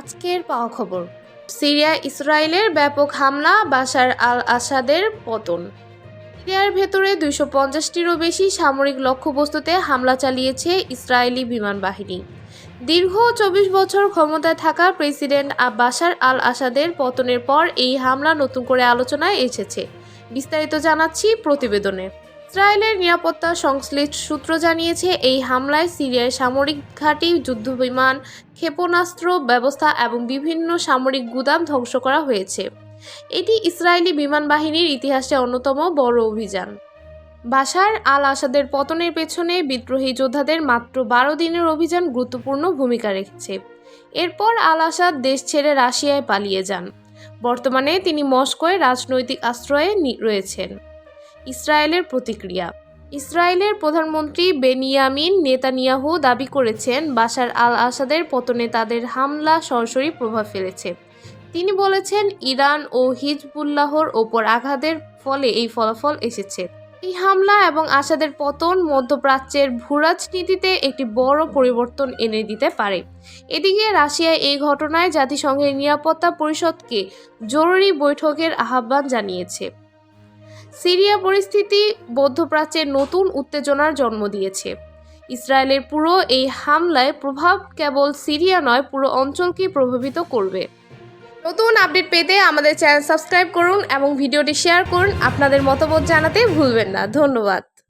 আজকের পাওয়া খবর। সিরিয়া, ইসরায়েলের ব্যাপক হামলা, বাশার আল আসাদের পতন। সিরিয়ার ভেতরে দুইশো পঞ্চাশটিরও বেশি সামরিক লক্ষ্যবস্তুতে হামলা চালিয়েছে ইসরায়েলি বিমান বাহিনী। দীর্ঘ চব্বিশ বছর ক্ষমতায় থাকা প্রেসিডেন্ট বাশার আল আসাদের পতনের পর এই হামলা নতুন করে আলোচনায় এসেছে। বিস্তারিত জানাচ্ছি প্রতিবেদনে। ইসরায়েলের নিরাপত্তা সংশ্লিষ্ট সূত্র জানিয়েছে, এই হামলায় সিরিয়ার সামরিক ঘাঁটি যুদ্ধবিমান ক্ষেপণাস্ত্র ব্যবস্থা এবং বিভিন্ন সামরিক গুদাম ধ্বংস করা হয়েছে। এটি ইসরায়েলি বিমান বাহিনীর ইতিহাসে অন্যতম বড় অভিযান। বাশার আল আসাদের পতনের পেছনে বিদ্রোহী যোদ্ধাদের মাত্র বারো দিনের অভিযান গুরুত্বপূর্ণ ভূমিকা রেখেছে। এরপর আল আসাদ দেশ ছেড়ে রাশিয়ায় পালিয়ে যান। বর্তমানে তিনি মস্কোয় রাজনৈতিক আশ্রয়ে রয়েছেন। ইসরায়েলের প্রতিক্রিয়া। ইসরায়েলের প্রধানমন্ত্রী বেনিয়ামিন নেতানিয়াহু দাবি করেছেন, বাশার আল আসাদের পতনে তাদের হামলা সরাসরি প্রভাব ফেলেছে। তিনি বলেছেন, ইরান ও হিজবুল্লাহর ওপর আঘাতের ফলে এই ফলাফল এসেছে। এই হামলা এবং আসাদের পতন মধ্যপ্রাচ্যের ভূরাজনীতিতে একটি বড় পরিবর্তন এনে দিতে পারে। এদিকে রাশিয়া এই ঘটনায় জাতিসংঘের নিরাপত্তা পরিষদকে জরুরি বৈঠকের আহ্বান জানিয়েছে। সিরিয়া পরিস্থিতি মধ্যপ্রাচ্যের নতুন উত্তেজনার জন্ম দিয়েছে। ইসরায়েলের পুরো এই হামলায় প্রভাব কেবল সিরিয়া নয়, পুরো অঞ্চলকেই প্রভাবিত করবে। নতুন আপডেট পেতে আমাদের চ্যানেল সাবস্ক্রাইব করুন এবং ভিডিওটি শেয়ার করুন। আপনাদের মতামত জানাতে ভুলবেন না। ধন্যবাদ।